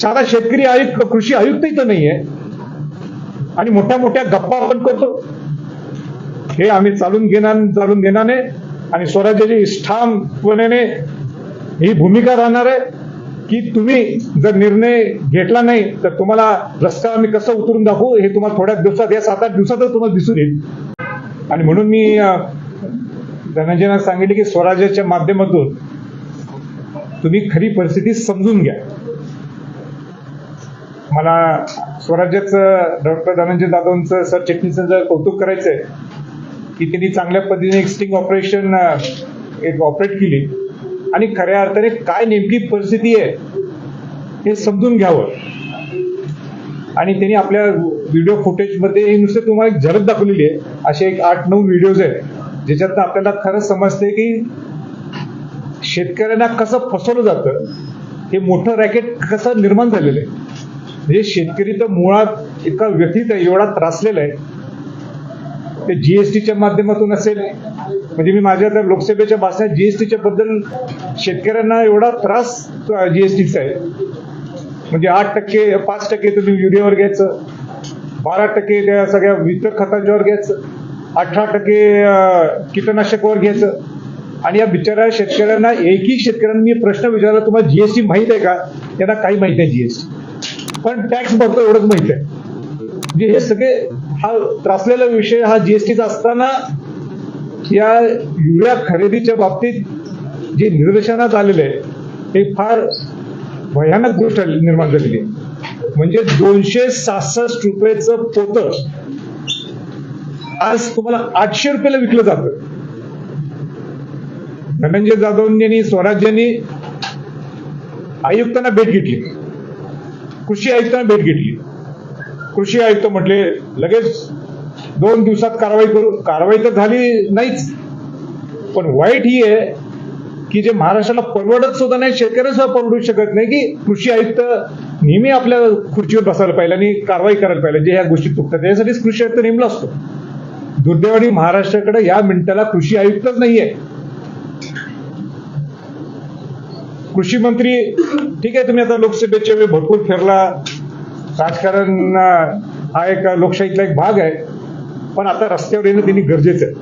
साधा शेतकरी आयुक्त कृषी आयुक्त इथं नाहीये. आणि मोठ्या मोठ्या गप्पा आपण करतो. हे आम्ही चालून घेणार चालून देणारे नाही. आणि स्वराज्याची ठामपणे ही भूमिका राहणार आहे की तुम्ही जर निर्णय घेतला नाही तर तुम्हाला रस्ता आम्ही कसं उतरून दाखवू हे तुम्हाला थोड्या दिवसात या सात आठ दिवसातच तुम्हाला दिसून येईल. आणि म्हणून मी धनंजयना सांगितले की स्वराज्याच्या माध्यमातून तुम्ही खरी परिस्थिती समजून घ्या. मला स्वराज्याचं डॉक्टर धनंजय जाधवांचं सर चिटणीसांचं कौतुक करायचंय की त्यांनी चांगल्या पद्धतीने एक स्टिंग ऑपरेशन एक ऑपरेट केली. आणि खऱ्या अर्थाने काय नेमकी परिस्थिती आहे हे समजून घ्यावं. आणि त्यांनी आपल्या व्हिडिओ फुटेजमध्ये हे नुसते तुम्हाला एक झलक दाखवलेली आहे. असे एक आठ नऊ व्हिडिओज आहेत ज्याच्यात आपल्याला खरं समजते की शेतकऱ्यांना कसं फसवलं जातं हे मोठं रॅकेट कसं निर्माण झालेलं आहे. हे शेतकरी तर मुळात इतका व्यथित आहे एवढा त्रासलेला आहे. ते जीएसटीच्या माध्यमातून असेल म्हणजे मी माझ्या तर लोकसभेच्या भाषणात जीएसटीच्या बद्दल शेतकऱ्यांना एवढा त्रास जीएसटीचा आहे. म्हणजे आठ टक्के पाच टक्के तुम्ही युरियावर घ्यायचं बारा टक्के त्या सगळ्या इतर खतांच्यावर घ्यायचं अठरा टक्के कीटकनाशकावर घ्यायचं. आणि या बिचाऱ्या शेतकऱ्यांना एकही शेतकऱ्यांना मी प्रश्न विचारला तुम्हाला जीएसटी माहीत आहे का? त्यांना काही माहीत नाही जीएसटी पण टॅक्स भरतो एवढंच माहिती आहे. जे हे सगळे हा त्रासलेला विषय हा जीएसटीचा असताना या युरिया खरेदीच्या बाबतीत जे निर्देशनात आलेलं आहे ते फार भयानक गोष्ट निर्माण झालेली आहे. म्हणजे दोनशे सहासष्ट रुपयेचं पोत आज तुम्हाला आठशे रुपयाला विकलं जातं. धनंजय जाधवांनी स्वराज्यांनी आयुक्तांना भेट घेतली. कृषी आयुक्तांना भेट घेतली. कृषी आयुक्त म्हटले लगेच दोन दिवसात कारवाई करू कारवाई तर झाली नाहीच. पण वाईट ही आहे की जे महाराष्ट्राला परवडत सुद्धा नाही शेतकऱ्याला परवडू शकत नाही की कृषी आयुक्त नेहमी आपल्या खुर्चीवर बसायला पाहिजे आणि कारवाई करायला पाहिजे जे ह्या गोष्टी चुकतात. त्याच्यासाठीच कृषी आयुक्त नेमला असतो. दुर्दैवानी महाराष्ट्राकडे या मिनिटाला कृषी आयुक्तच नाहीये. कृषी मंत्री ठीक आहे तुम्ही आता लोकसभेच्या वेळी भरपूर फिरला. राजकारण हा एक लोकशाहीतला एक भाग आहे. पण आता रस्त्यावर येणं त्यांनी गरजेचं आहे.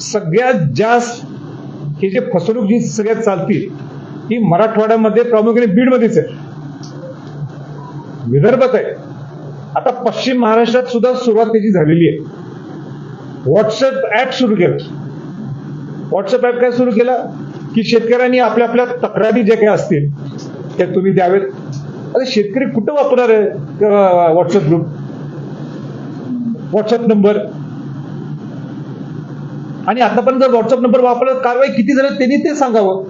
सगळ्यात जास्त हे जे फसवणूक जी सगळ्यात चालतील ही मराठवाड्यामध्ये प्रामुख्याने बीडमध्येच आहे. विदर्भात आहे. आता पश्चिम महाराष्ट्रात सुद्धा सुरुवात त्याची झालेली आहे. व्हॉट्सअप ऍप सुरू केलं. व्हॉट्सअप ऍप काय सुरू केला? की शेतकऱ्यांनी आपल्या आपल्या तक्रारी ज्या काही असतील त्या तुम्ही द्यावेत. अरे शेतकरी कुठं वापरणार आहे? व्हॉट्सअप ग्रुप व्हॉट्सअप नंबर आणि आतापर्यंत जर व्हॉट्सअप नंबर वापरला कारवाई किती झाली त्यांनी ते सांगावं.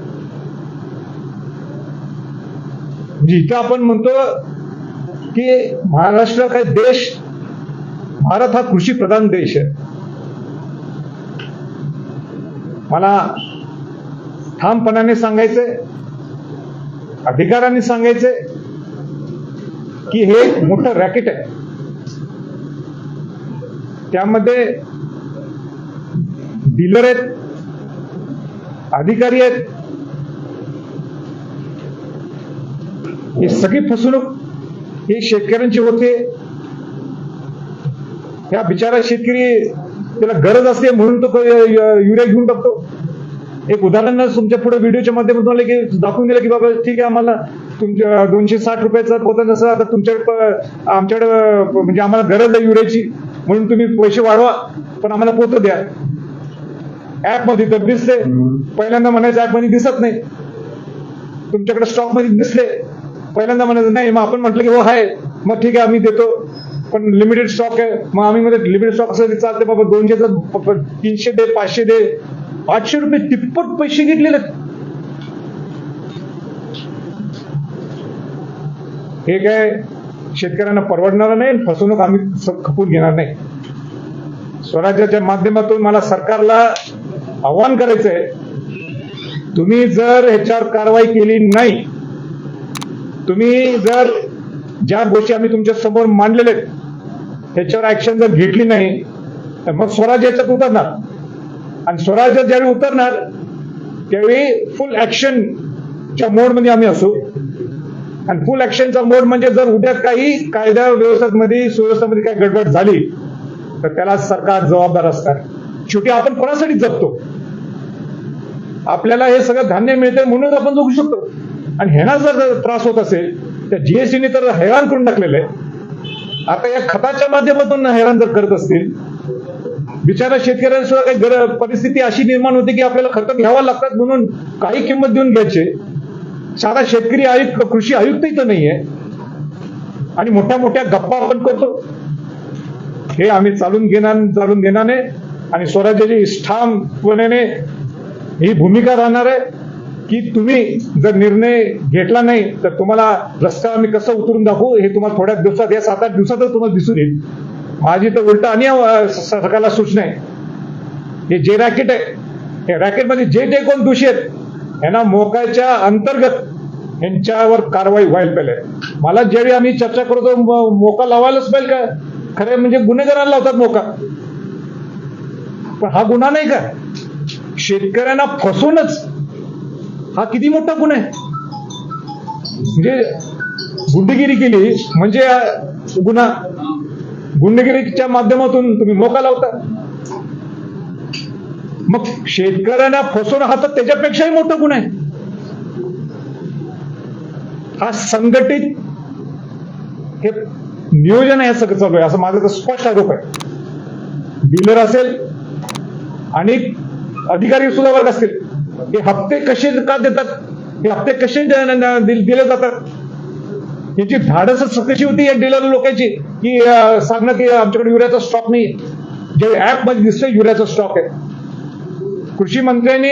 म्हणजे इथं आपण म्हणतो की महाराष्ट्र काय देश भारत हा कृषी प्रधान देश आहे. मला ठामपणाने सांगायचंय अधिकाराने सांगायचंय की हे एक मोठं रॅकेट आहे. त्यामध्ये डीलर आहेत अधिकारी आहेत. ही सगळी फसवणूक ही शेतकऱ्यांची होते. ह्या बिचारा शेतकरी त्याला गरज असते म्हणून तो युरिया घेऊन टाकतो. एक उदाहरण तुमच्यापुढे व्हिडिओच्या माध्यमातून की दाखवून दिलं की बाबा ठीक आहे आम्हाला तुमच्या दोनशे साठ रुपयाचा पोतन असं आता तुमच्याकडे आमच्याकडे म्हणजे आम्हाला गरज आहे युरियाची म्हणून तुम्ही पैसे वाढवा पण आम्हाला पोत द्या. ऍपमध्ये तर दिसते. पहिल्यांदा म्हणायचं ऍपमध्ये दिसत नाही. तुमच्याकडे स्टॉकमध्ये दिसले. पहिल्यांदा म्हणायचं नाही मग आपण म्हटलं की हो आहे. मग ठीक आहे आम्ही देतो. पण लिमिटेड स्टॉक आहे. मग आम्ही मध्ये लिमिटेड स्टॉक असं चालते बाबा दोनशेचा तीनशे दे पाचशे दे. आठशे रुपये तिप्पट पैसे घेतलेले आहेत. हे काय शेतकऱ्यांना परवडणार नाही फसवणूक आम्ही खपून घेणार नाही. स्वराज्याच्या माध्यमातून मला सरकारला आव्हान करायचंय. तुम्ही जर ह्याच्यावर कारवाई केली नाही तुम्ही जर ज्या गोष्टी आम्ही तुमच्यासमोर मांडलेल्या आहेत त्याच्यावर ऍक्शन जर घेतली नाही तर मग स्वराज्याच्या उतरणार. आणि स्वराज्यात ज्यावेळी उतरणार त्यावेळी फुल ऍक्शनच्या मोडमध्ये आम्ही असू. आणि फुल ऍक्शनचा मोड म्हणजे जर उद्या काही कायदा व्यवस्थेमध्ये सुव्यवस्थेमध्ये काही गडबड झाली तर त्याला सरकार जबाबदार असतात शेवटी आपण कोणासाठी जगतो? आपल्याला हे सगळं धान्य मिळते म्हणूनच आपण जगू शकतो. आणि ह्याना जर त्रास होत असेल तर जीएसटीने तर हैराण करून टाकलेलं आहे. आता या खताच्या माध्यमातून हैराण जर करत असतील बिचारा शेतकऱ्यांना सुद्धा काही गर परिस्थिती अशी निर्माण होते की आपल्याला खतं घ्यावा लागतात म्हणून काही किंमत देऊन घ्यायचे. साधा शेतकरी आयुक्त कृषी आयुक्त इथं नाहीये. आणि मोठ्या मोठ्या गप्पा आपण करतो. हे आम्ही चालून घेणार चालून घेणारे नाही आणि स्वराज्याची ठामपणे ही भूमिका राहणार आहे की तुम्ही जर निर्णय घेतला नाही तर तुम्हाला रस्ता आम्ही कसं उतरून दाखवू हे तुम्हाला थोड्या दिवसात या सात आठ दिवसातच तुम्हाला दिसून येईल. माझी तर उलट आणि सरकारला सूचना आहे. हे जे रॅकेट आहे हे रॅकेटमध्ये जे जे कोण दोषी आहेत यांना मोकाच्या अंतर्गत यांच्यावर कारवाई व्हायला पाहिजे. मला ज्यावेळी आम्ही चर्चा करतो मोका लावायलाच पाहिजे का? खरे म्हणजे गुन्हेगारांना लावतात मोका. पण हा गुन्हा नाही का? शेतकऱ्यांना फसूनच हा किती मोठा गुन्हा आहे? म्हणजे गुंडगिरी केली म्हणजे गुन्हा गुंडगिरीच्या माध्यमातून तुम्ही मोका लावता. मग शेतकऱ्यांना फसवणं हा तर त्याच्यापेक्षाही मोठं गुन्हा आहे. हा संघटित हे नियोजन आहे सगळं चालू आहे. असं माझा तर स्पष्ट आरोप आहे. डीलर असेल आणि अधिकारी सुद्धा वर्ग असतील. हे हप्ते कसे का देतात? हे हप्ते कसे दिले जातात? याची धाडसच कशी होती या डीलर लोकांची की सांगणं की आमच्याकडे युरियाचा स्टॉक नाही जे ऍपमध्ये दिसतोय युरियाचा स्टॉक आहे. कृषी मंत्र्यांनी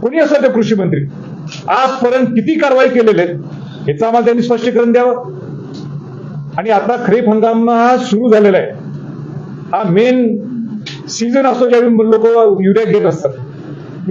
कोणी असतात ते कृषी मंत्री? आजपर्यंत किती कारवाई केलेले याचं आम्हाला त्यांनी स्पष्टीकरण द्यावं. आणि आता खरीप हंगाम हा सुरू झालेला आहे. हा मेन सीझन असतो ज्यावेळी लोक युरिया घेत असतात.